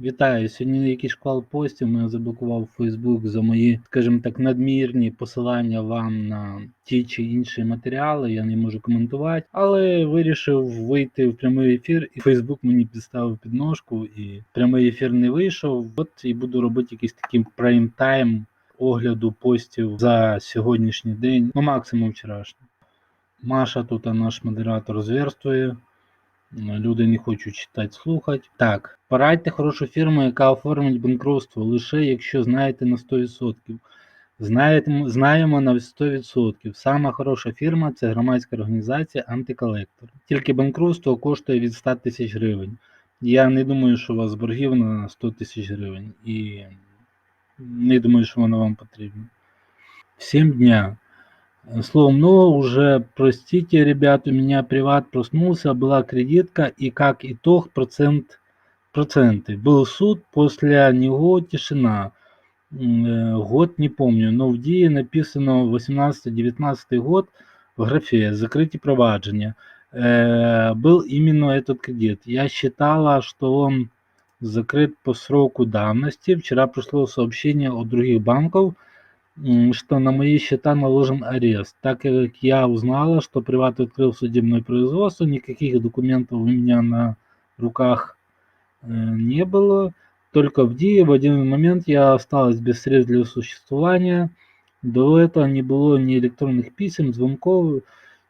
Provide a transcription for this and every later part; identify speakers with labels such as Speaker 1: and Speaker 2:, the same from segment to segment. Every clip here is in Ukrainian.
Speaker 1: Вітаю. Сьогодні якийсь шквал постів мене заблокував Facebook за мої, скажімо так, надмірні посилання вам на ті чи інші матеріали. Я не можу коментувати, але вирішив вийти в прямий ефір, і Facebook мені підставив підножку, і прямий ефір не вийшов. От і буду робити якийсь такий прайм-тайм огляду постів за сьогоднішній день, ну максимум вчорашній. Маша тут а наш модератор зверствує. Люди не хочуть читати, слухати. Так, порадьте хорошу фірму, яка оформить банкрутство лише якщо знаєте на 100%. Знаєте, знаємо на 100%. Сама хороша фірма це громадська організація антиколектор. Тільки банкрутство коштує від 100 тисяч гривень. Я не думаю, що у вас боргів на 100 тисяч гривень. І не думаю, що воно вам потрібно. Всім дня. Словом, ну уже, простите, ребят, у меня приват проснулся, была кредитка и как итог процент, проценты. Был суд, после него тишина. М, э, Год не помню, но в дії написано 18-19 год в графе «Закрытие провадження». Э, Был именно этот кредит. Я считала, что он закрыт по сроку давности. Вчера пришло сообщение от других банков, м, что на мои счета наложен арест. Так как я узнала, что приват открыл судебное производство, никаких документов у меня на руках э, не было. Только в ДИИ в один момент я осталась без средств для существования. До этого не было ни электронных писем, звонков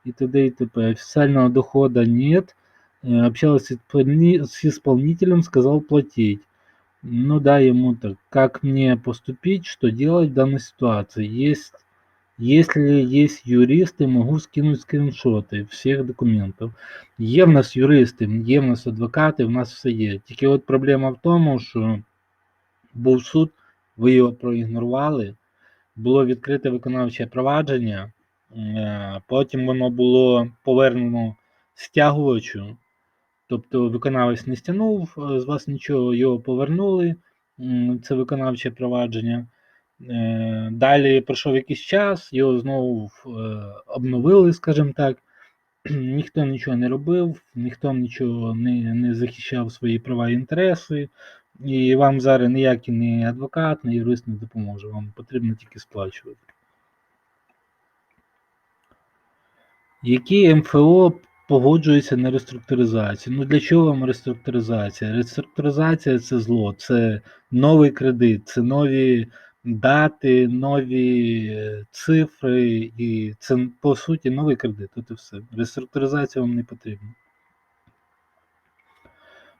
Speaker 1: и т.д. и т.п. Официального дохода нет. Э, Общалась с исполни- с исполнителем, сказал платить. Ну да, ему так. Как мне поступить, что делать в данной ситуации? Есть, если есть юристы, могу скинуть скріншоти всіх документів. Є в нас юристи, є в нас адвокати, в нас все є. Тільки от проблема в тому, що був суд, ви його проігнорували, було відкрите виконавче провадження, е, потім воно було повернено стягувачу. Тобто виконавець не стягнув е, з вас нічого, його повернули. Це виконавче провадження. Е, Далі пройшов якийсь час, його знову е, обновили, скажімо так. Ніхто нічого не робив, ніхто нічого не, не захищав свої права і інтереси. І вам зараз ніякий ні адвокат, ні юрист не допоможе. Вам потрібно тільки сплачувати. Які МФО погоджуються на реструктуризацію? Ну для чого вам реструктуризація? Реструктуризація це зло, це новий кредит, це нові дати, нові е, цифри, і це по суті новий кредит. От і все. Реструктуризація вам не потрібна.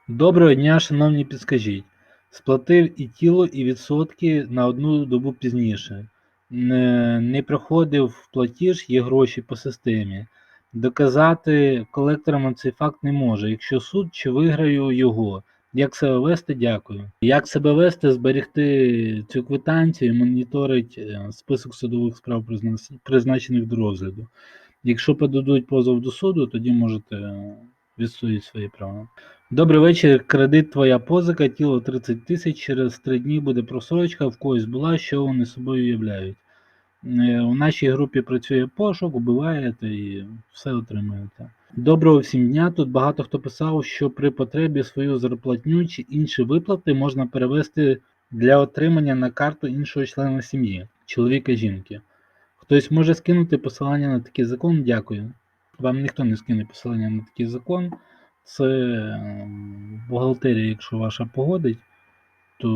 Speaker 1: Доброго дня, шановні, підскажіть. Сплатив і тіло, і відсотки на одну добу пізніше. Не, не проходив платіж, є гроші по системі. Доказати колекторам цей факт не може. Якщо суд, чи виграю його. Як себе вести, дякую. Як себе вести, зберегти цю квитанцію, і моніторить е, список судових справ, призначених до розгляду. Якщо подадуть позов до суду, тоді можете е, відстояти свої права. Добрий вечір. Кредит твоя позика, тіло 30 тисяч. Через три дні буде просрочка, в когось була, що вони собою являють. Е, У нашій групі працює пошук, убиваєте і все отримуєте. Доброго всім дня. Тут багато хто писав, що при потребі свою зарплатню чи інші виплати можна перевести для отримання на карту іншого члена сім'ї, чоловіка жінки. Хтось може скинути посилання на такий закон? Дякую. Вам ніхто не скине посилання на такий закон. Це ем, бухгалтерія, якщо ваша погодить, то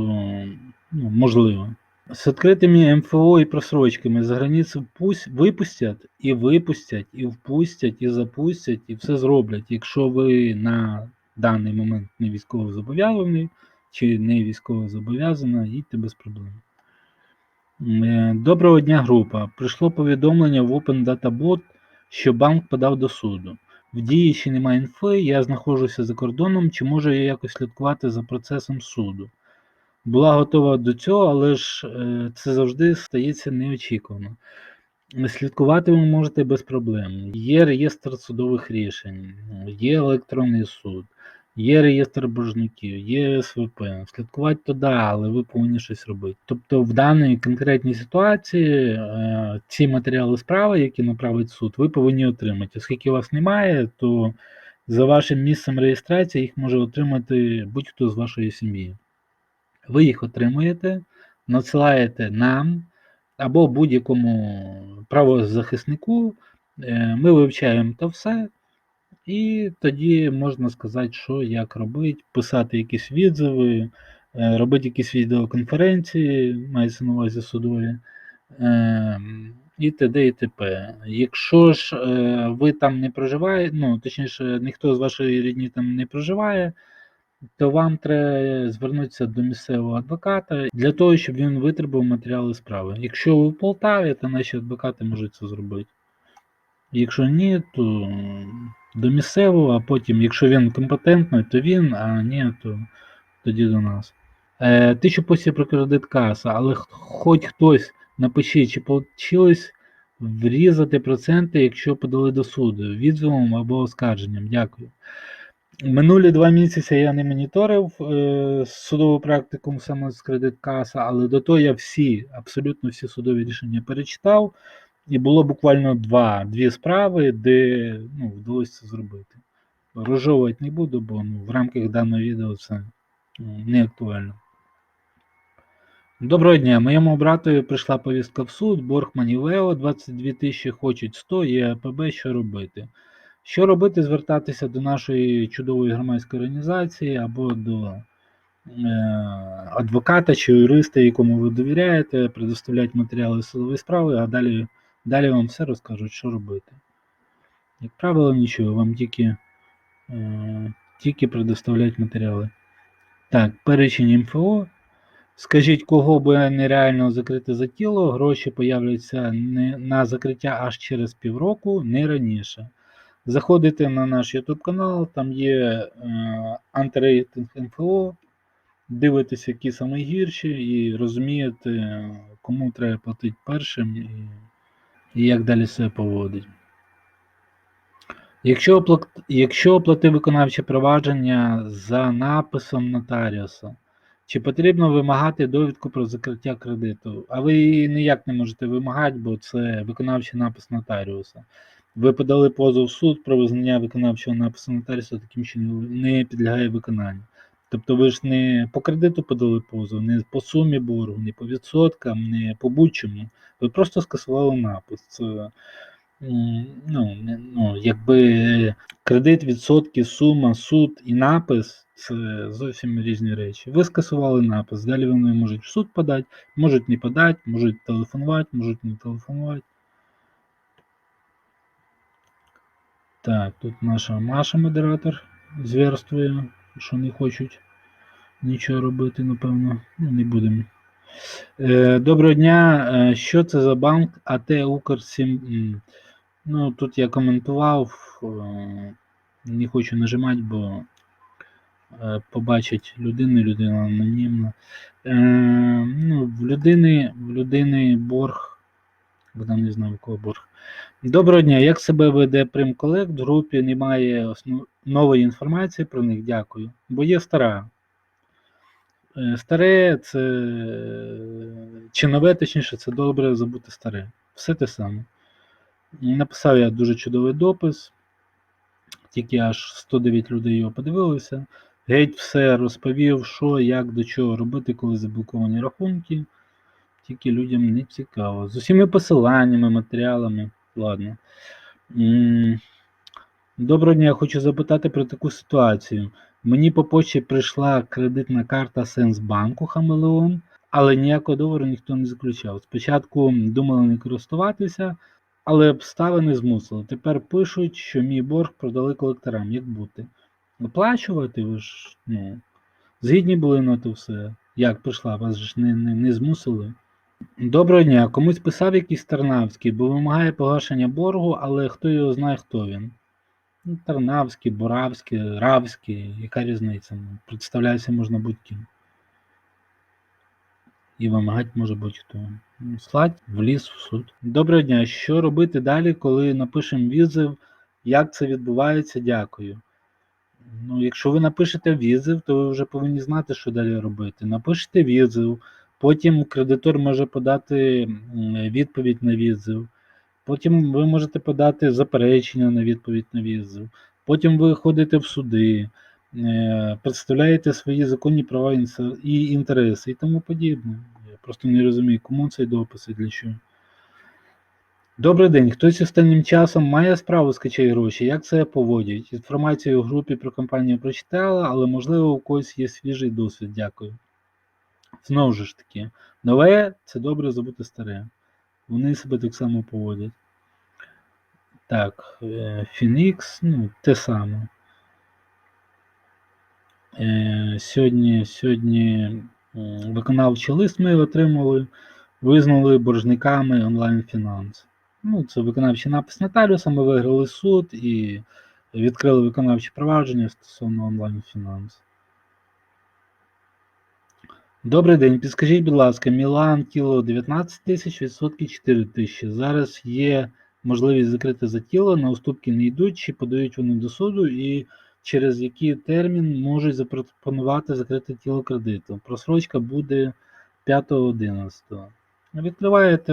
Speaker 1: ну, можливо. З відкритими МФО і просрочками за границю пусть випустять і випустять, і впустять, і запустять, і все зроблять. Якщо ви на даний момент не військово зобов'язаний чи не військово зобов'язана, їдьте без проблем. Е, Доброго дня, група. Прийшло повідомлення в Open Data Bot, що банк подав до суду. В дії ще немає інфи, я знаходжуся за кордоном, чи можу я якось слідкувати за процесом суду? Була готова до цього, але ж е, це завжди стається неочікувано. Слідкувати ви можете без проблем. Є реєстр судових рішень, є електронний суд, є реєстр боржників, є СВП. Слідкувати то да, але ви повинні щось робити. Тобто в даній конкретній ситуації е, ці матеріали справи, які направить суд, ви повинні отримати. Оскільки вас немає, то за вашим місцем реєстрації їх може отримати будь-хто з вашої сім'ї. Ви їх отримуєте, надсилаєте нам або будь-якому правозахиснику. Е, Ми вивчаємо то все, і тоді можна сказати, що як робити, писати якісь відзиви, е, робити якісь відеоконференції, мається на увазі судові. е, І т.д. і т.п. Якщо ж е, ви там не проживаєте, ну точніше, ніхто з вашої рідні там не проживає, то вам треба звернутися до місцевого адвоката для того, щоб він витребував матеріали справи. Якщо ви в Полтаві, то наші адвокати можуть це зробити. Якщо ні, то до місцевого, а потім, якщо він компетентний, то він, а ні, то тоді до нас. Е, Тисячу постів про кредит каса, але хоч хтось напишіть, чи вийшло врізати проценти, якщо подали до суду, відзивом або оскарженням. Дякую. Минулі два місяці я не моніторив е, судову практику саме з кредит каса, але до того я всі, абсолютно всі судові рішення перечитав, і було буквально два, дві справи, де ну, вдалося це зробити. Розжовувати не буду, бо ну, в рамках даного відео це ну, не актуально. Доброго дня. Моєму братові прийшла повістка в суд, борг Манівео 22 тисячі, хочуть 100, є АПБ, що робити? Що робити? Звертатися до нашої чудової громадської організації або до е, адвоката чи юриста, якому ви довіряєте, предоставляти матеріали силової справи, а далі, далі вам все розкажуть, що робити. Як правило, нічого, вам тільки, е, тільки предоставляють матеріали. Так, перечень МФО. Скажіть, кого би нереально закрити за тіло, гроші появляться на закриття аж через півроку, не раніше. Заходите на наш YouTube канал, там є е, антирейтинг МФО, дивитесь, які найгірші, і розумієте, кому треба платити першим і, і як далі себе поводить. Якщо, оплат... Якщо оплати виконавче провадження за написом нотаріуса, чи потрібно вимагати довідку про закриття кредиту? А ви її ніяк не можете вимагати, бо це виконавчий напис нотаріуса. Ви подали позов в суд про визнання виконавчого напису нотаріуса, таким чином не підлягає виконанню. Тобто ви ж не по кредиту подали позов, не по сумі боргу, не по відсоткам, не по будь-чому. Ви просто скасували напис. Ну, ну, якби кредит, відсотки, сума, суд і напис це зовсім різні речі. Ви скасували напис, далі вони можуть в суд подати, можуть не подати, можуть телефонувати, можуть не телефонувати. Так, тут наша Маша модератор зверствує, що не хочуть нічого робити, напевно. Ну, не будемо. Е, доброго дня. Е, що це за банк АТ Укрсім? М, Ну, тут я коментував, е, не хочу нажимати, бо побачить людину, людина анонімна. Ну, в людини, в людини борг, бо там не знаю, в кого борг. Доброго дня. Як себе веде Примколект? В групі немає основ... нової інформації про них. Дякую. Бо є стара. Е, Старе це чи нове, точніше, це добре забути старе. Все те саме. Написав я дуже чудовий допис, тільки аж 109 людей його подивилися. Геть все розповів, що, як, до чого робити, коли заблоковані рахунки. Тільки людям не цікаво. З усіма посиланнями, матеріалами. Ладно. Доброго дня, хочу запитати про таку ситуацію. Мені по почті прийшла кредитна карта Сенсбанку Хамелеон, але ніякого договору ніхто не заключав. Спочатку думали не користуватися, але обставини змусили. Тепер пишуть, що мій борг продали колекторам. Як бути? Оплачувати ви ж ну, згідні були на то все. Як прийшла? Вас ж не, не, не змусили. Доброго дня. Комусь писав якийсь Тарнавський, бо вимагає погашення боргу, але хто його знає, хто він. Ну, Тарнавський, Боравський, Равський, яка різниця? Ну, Представляється можна будь-ким. І вимагати може будь-хто. Ну, Слать в ліс в суд. Доброго дня. Що робити далі, коли напишемо відзив? Як це відбувається? Дякую. Ну, якщо ви напишете відзив, то ви вже повинні знати, що далі робити. Напишете відзив, потім кредитор може подати відповідь на відзив. Потім ви можете подати заперечення на відповідь на відзив. Потім ви ходите в суди. е, представляєте свої законні права і інтереси і тому подібне. Я просто не розумію, кому цей допис і для чого. Добрий день. Хтось останнім часом має справу з качай гроші. Як це поводять? Інформацію у групі про компанію прочитала, але можливо у когось є свіжий досвід. Дякую. Знову ж таки, нове це добре забути старе. Вони себе так само поводять. Так, е, Phoenix, ну, те саме. Е, Сьогодні, сьогодні виконавчий лист ми отримали, визнали боржниками онлайн-фінанс. Ну, це виконавчий напис нотаріуса, ми виграли суд і відкрили виконавче провадження стосовно онлайн-фінанс. Добрий день. Підскажіть, будь ласка, Мілан тіло 19 тисяч, відсотки 4 тисячі. Зараз є можливість закрити за тіло, на уступки не йдуть, чи подають вони до суду, і через який термін можуть запропонувати закрити тіло кредиту. Просрочка буде 5.11. Відкриваєте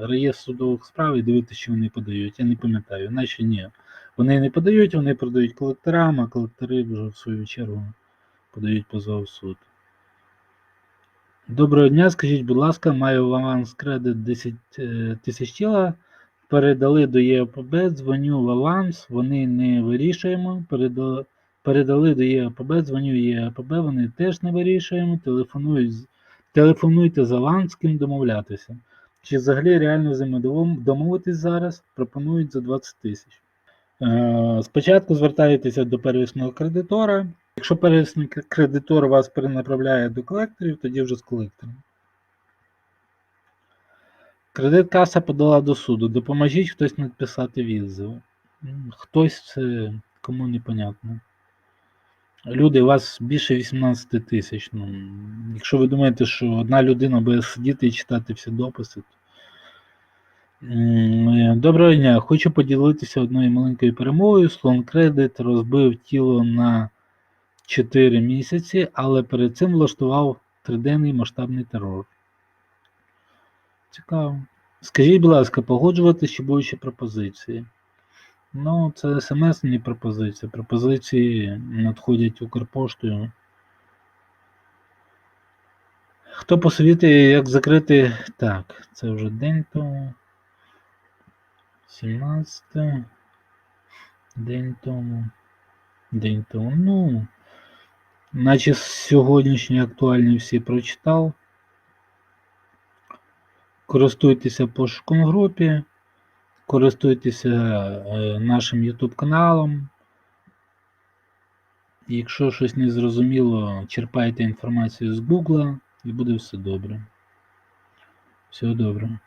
Speaker 1: реєстр судових справ і дивитесь, що вони подають. Я не пам'ятаю, наче ні. Вони не подають, вони продають колекторам, а колектори вже в свою чергу подають позов в суд. Доброго дня, скажіть, будь ласка, маю в аванс кредит 10 е, тисяч тіла. Передали до ЄОПБ, дзвоню в аванс, вони не вирішуємо. Передали, передали до ЄОПБ, дзвоню ЄОПБ, вони теж не вирішуємо. Телефонують, телефонуйте з аванс, з ким домовлятися. Чи взагалі реально з домовитись зараз? Пропонують за 20 тисяч. Е, Спочатку звертаєтеся до первісного кредитора. Якщо первісний кредитор вас перенаправляє до колекторів, тоді вже з колектором. Кредит каса подала до суду. Допоможіть хтось написати відзив. Хтось це кому непонятно. Люди, у вас більше 18 тисяч. Ну, якщо ви думаєте, що одна людина буде сидіти і читати всі дописи. то- е, Доброго дня. Хочу поділитися одною маленькою перемогою. Слон Кредит розбив тіло на 4 місяці, але перед цим влаштував триденний масштабний терор. Цікаво. Скажіть, будь ласка, погоджувати будуть пропозиції? Ну, це смс не пропозиція. Пропозиції надходять Укрпоштою. Хто посовітує, як закрити. Так, це вже день тому. 17. День тому. День тому. Ну. Наче сьогоднішні актуальні всі прочитав. Користуйтеся пошуком групі, користуйтеся е, нашим YouTube каналом. Якщо щось не зрозуміло, черпайте інформацію з Google і буде все добре. Всього доброго.